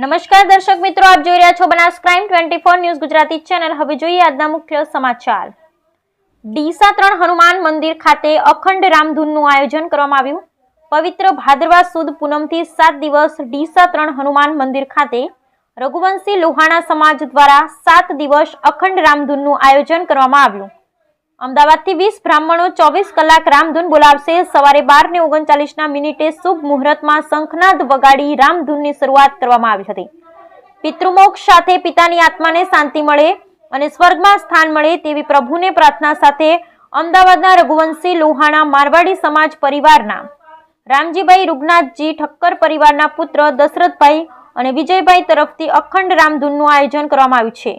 નમસ્કાર દર્શક મિત્રો, આપ જોઈ રહ્યા છો Banas crime twenty four news Gujarati channel. હવે જોઈએ આજના મુખ્ય સમાચાર. ડીસા ત્રણ હનુમાન મંદિર ખાતે અખંડ રામધૂનનું આયોજન કરવામાં આવ્યું. પવિત્ર ભાદરવા સુદ પૂનમથી સાત દિવસ ડીસા ત્રણ હનુમાન મંદિર ખાતે રઘુવંશી લોહાણા સમાજ દ્વારા સાત દિવસ અખંડ રામધૂનનું આયોજન કરવામાં આવ્યું. અમદાવાદથી વીસ બ્રાહ્મણો ચોવીસ કલાક રામધૂન બોલાવશે. સવારે બાર ને ઓગણચાલીસના મિનિટે શુભ મુહૂર્તમાં શંખનાદ વગાડી રામધૂનની શરૂઆત કરવામાં આવી હતી. પિતૃમોક્ષ સાથે પિતાની આત્માને શાંતિ મળે અને સ્વર્ગમાં સ્થાન મળે તેવી પ્રભુને પ્રાર્થના સાથે અમદાવાદના રઘુવંશી લોહાણા મારવાડી સમાજ પરિવારના રામજીભાઈ રૂગનાથજી ઠક્કર પરિવારના પુત્ર દશરથભાઈ અને વિજયભાઈ તરફથી અખંડ રામધૂનનું આયોજન કરવામાં આવ્યું છે.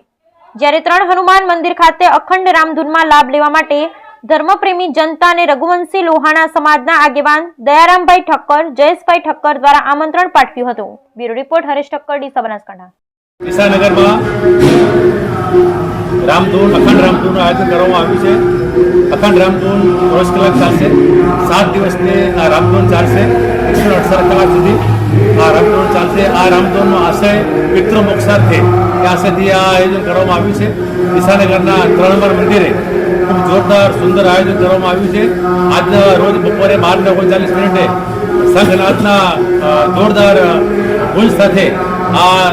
જ્યારે ત્રણ હનુમાન મંદિર ખાતે અખંડ રામધૂનમાં લાભ લેવા માટે ધર્મપ્રેમી જનતા અને રઘુવંશી લોહાણા સમાજના આગેવાન દયારામભાઈ ઠક્કર, જયેશભાઈ ઠક્કર દ્વારા આમંત્રણ પાઠવ્યું હતું. બ્યુરો રિપોર્ટ, હરેશ ઠક્કર, ડી સબનાસકાંઠા વિસાનગરમાં રામધૂન, અખંડ રામધૂન આયોજન કરવામાં આવ્યું છે. અખંડ રામધૂન ચોવીસ કલાક ચાલશે. સાત દિવસની આ રામધૂન ચાલશે. એકસો અડસઠ કલાક સુધી આ રામધોન ચાલશે આ રામધોનનો આશય પિતૃ મોક્ષાર્થે એ આશયથી આ આયોજન કરવામાં આવ્યું છે. ઈસાનગરના ત્રણ નંબર મંદિરે ખૂબ જોરદાર, સુંદર આયોજન કરવામાં આવ્યું છે. આજના રોજ બપોરે બાર ને ઓગણચાલીસ મિનિટે સંઘનાથના જોરદાર ભુજ સાથે આ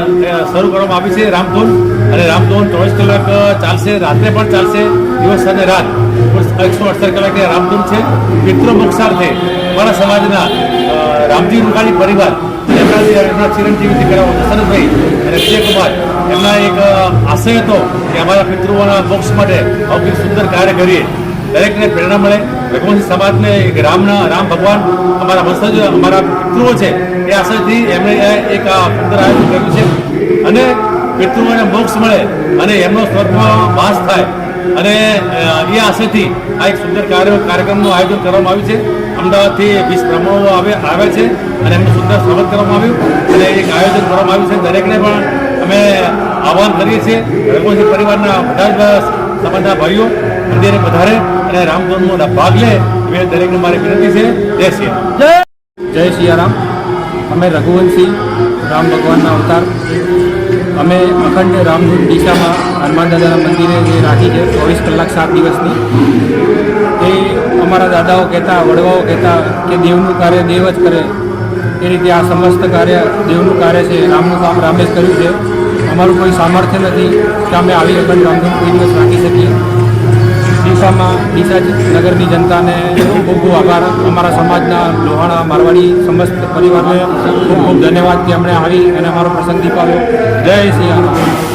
શરૂ કરવામાં આવી છે રામધૂન. અને રામધૂન ચોવીસ કલાક ચાલશે, રાત્રે પણ ચાલશે, દિવસ અને રાત. એકસો અડસઠ કલાકે રામધૂન છે. પિતૃ મોક્ષાર્થે મારા સમાજના રામજી રૂપાણી પરિવાર એમના જે એમના ચિરંજીવી દીકરાઓ દશરથભાઈ અને વિજયકુમાર એમના એક આશય હતો કે અમારા પિતૃઓના મોક્ષ માટે આવું સુંદર કાર્ય કરીએ. દરેકને પ્રેરણા મળે. રઘુવંશી સમાજને એક રામના, રામ ભગવાન અમારા વંશજ, અમારા પિતૃઓ છે એ આશયથી એમણે એક, આ સુંદર આયોજન કર્યું છે. અને પિતૃઓને મોક્ષ મળે અને એમનો સ્વર્ગમાં વાસ થાય. અને એ આશયથી આ એક સુંદર કાર્ય, કાર્યક્રમનું આયોજન કરવામાં આવ્યું છે. અમદાવાદથી વીસ બ્રહ્માઓ આવે આવે છે અને એમનું સુંદર સ્વાગત કરવામાં આવ્યું. અને એક આયોજન કરવામાં આવ્યું છે. દરેકને પણ અમે આહવાન કરીએ છીએ. રઘુવંશી પરિવારના બધા જ સંબંધના ભાઈઓ મંદિરે પધારે અને રામધૂનમાં ભાગ લે એ દરેકને મારી વિનંતી છે. જય શ્રી રામ. જય સિયારામ અમે રઘુવંશી રામ ભગવાનના અવતાર. અમે અખંડ રામધૂન દિશામાં હનુમાન દાદાના મંદિરે જે રાખી છે ચોવીસ કલાક સાત દિવસની. એ અમારા દાદાઓ કહેતા, વડવાઓ કહેતા કે દેવનું કાર્ય દેવ જ કરે. એ રીતે આ સમસ્ત કાર્ય દેવનું કાર્ય છે. રામનું કામ રામે જ કર્યું છે. અમારું કોઈ સામર્થ્ય નથી કે અમે આવી અગણ રામધૂમ કોઈ દિવસ રાખી શકીએ. ડીસામાં ડીસા નગરની જનતાને ખૂબ ખૂબ આભાર. અમારા સમાજના લોહાણા, મારવાડી સમસ્ત પરિવારને ખૂબ ખૂબ ધન્યવાદ કે અમને આવી અને અમારો પ્રસંગ દીપાવ્યો. જય શ્રી રામ.